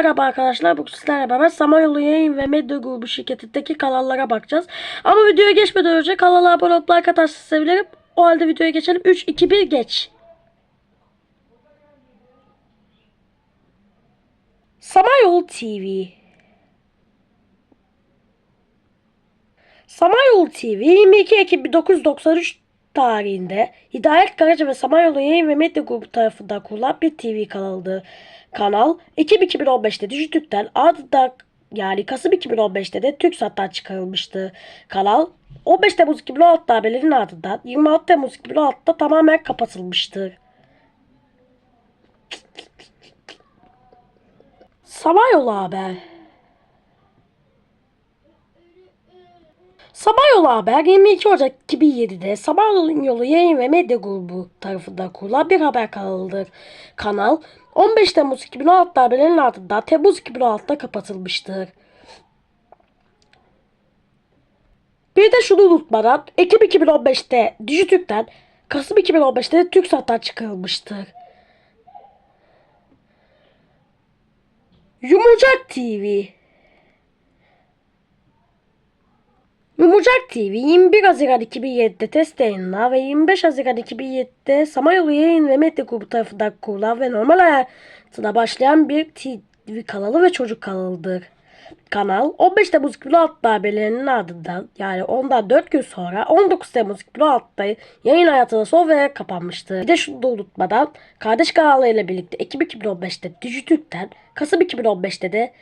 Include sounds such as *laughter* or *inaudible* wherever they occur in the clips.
Merhaba arkadaşlar. Bugün sizlerle beraber Samanyolu Yayın ve Medya Grubu şirketindeki kanallara bakacağız. Ama videoya geçmeden önce kanala abone olup like atarsanız sevinirim. O halde videoya geçelim. 3, 2, 1 geç. Samanyolu TV Samanyolu TV 22 Ekim 1993 tarihinde Hidayet Karaca ve Samanyolu Yayın ve Medya Grubu tarafından kurulan bir TV kanalıdır. Kanal Ekim 2015'te Dijitürk'ten ardından yani Kasım 2015'te de TürkSat'tan çıkarılmıştı. Kanal 15 Temmuz 2016 haberlerinin ardından 26 Temmuz 2016'da tamamen kapatılmıştır. Samanyolu Haber Samanyolu Haber 22 Ocak 2007'de Samanyolu Yayın ve Medya Grubu tarafından kurulan bir haber kanalıdır. Kanal 15 Temmuz 2016 haberlerinin ardından Temmuz 2016'da kapatılmıştır. Bir de şunu unutmadan Ekim 2015'te Dijitürk'ten Kasım 2015'te de TürkSat'tan çıkarılmıştır. Yumurcak TV Yumurcak TV 21 Haziran 2007'de test yayınlar ve 25 Haziran 2007'de Samanyolu Yayın ve Medya Grubu tarafından kurulan ve normal hayatına başlayan bir TV kanalı ve çocuk kanalıdır. Kanal 15 Temmuz 2016'da haberlerinin ardından yani ondan 4 gün sonra 19 Temmuz 2016'da yayın hayatına son vererek kapanmıştır. Bir de şunu da unutmadan kardeş kanallarıyla birlikte Ekim 2015'te Dijitürk'ten Kasım 2015'te de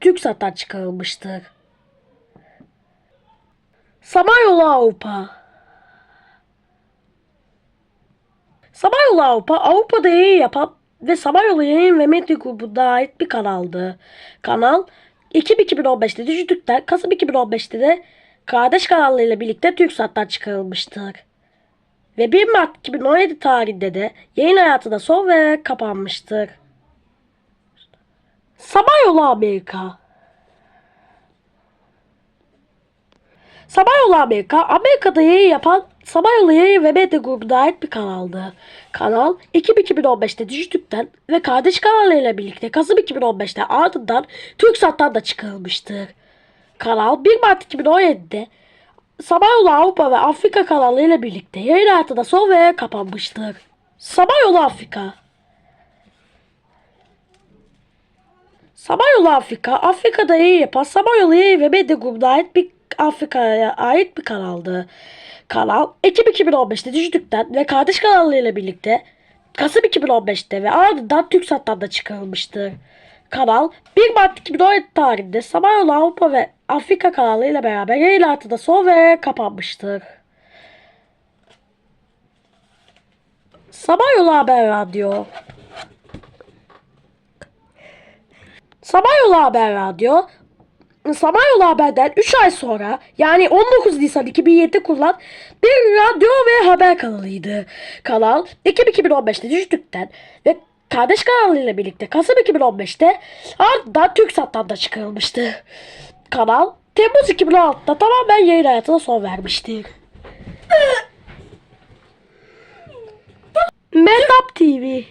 TürkSat'tan çıkarılmıştır. Samanyolu Avrupa Samanyolu Avrupa Avrupa'da yayın yapan ve Samanyolu Yayın ve Medya Grubu'na ait bir kanaldı. Kanal Ekim 2015'te Dijitürk'ten Kasım 2015'te de kardeş kanallarıyla birlikte TürkSat'tan çıkarılmıştır. Ve 1 Mart 2017 tarihinde de yayın hayatına son vererek kapanmıştır. Samanyolu Amerika Samanyolu Amerika, Amerika'da yayın yapan Samanyolu Yayın ve Medya Grubu'na ait bir kanaldı. Kanal Ekim 2015'te Dijitürk'ten ve kardeş kanallarıyla birlikte Kasım 2015'te ardından TürkSat'tan da çıkarılmıştır. Kanal 1 Mart 2017'de Samanyolu Avrupa ve Afrika kanallarıyla birlikte yayın hayatına son vererek kapanmıştır. Samanyolu Afrika Samanyolu Afrika, Afrika'da yayın yapan Samanyolu Yayın ve Medya Grubu'na ait bir Afrika'ya ait bir kanaldı. Kanal Ekim 2015'te Dijitürk'ten ve kardeş kanallarıyla birlikte Kasım 2015'te ve ardından TürkSat'tan da çıkarılmıştır. Kanal 1 Mart 2017 tarihinde Samanyolu Avrupa ve Afrika kanalıyla beraber yayın hayatına son vererek kapanmıştır. Samanyolu Haber Radyo Samanyolu Haber Radyo Samanyolu Haber'den 3 ay sonra yani 19 Nisan 2007'de kurulan bir radyo ve haber kanalıydı. Kanal Ekim 2015'te Dijitürk'ten ve kardeş kanalıyla birlikte Kasım 2015'te ardından TürkSat'tan da çıkarılmıştı. Kanal Temmuz 2016'da tamamen yayın hayatına son vermişti. *laughs* Metap TV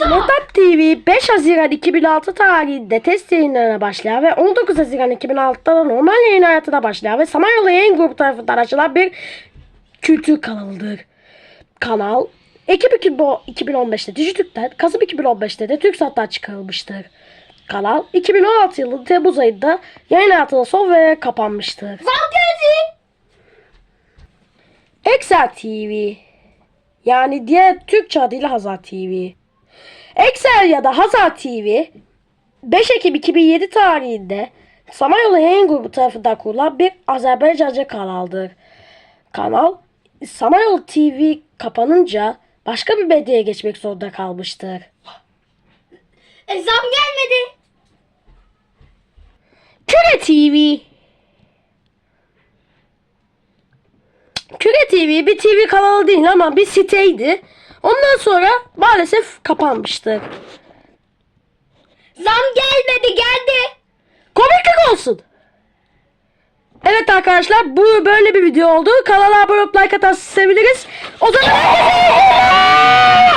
Metap TV 5 Haziran 2006 tarihinde test yayınlarına başlayan ve 19 Haziran 2006'da da normal yayın hayatına başlayan ve Samanyolu Yayın Grubu tarafından açılan bir kültür kanalıdır. Kanal Ekim 2015'te Dijitürk'ten, Kasım 2015'te de TürkSat'tan çıkarılmıştır. Kanal 2016 yılı Temmuz ayında yayın hayatına son ve kapanmıştır. Excel TV yani diğer Türkçe adıyla Hazar TV. Excel ya da Hazar TV 5 Ekim 2007 tarihinde Samanyolu Yayın Grubu tarafından kurulan bir Azerbaycanca kanaldır. Kanal Samanyolu TV kapanınca başka bir medyaya geçmek zorunda kalmıştır. E, zam gelmedi. Küre TV Küre TV bir TV kanalı değil ama bir siteydi. Ondan sonra maalesef kapanmıştı. Zam gelmedi geldi. Komiklik olsun. Evet arkadaşlar bu böyle bir video oldu. Kanala abone olup like atarsanız seviniriz. O zaman herkese.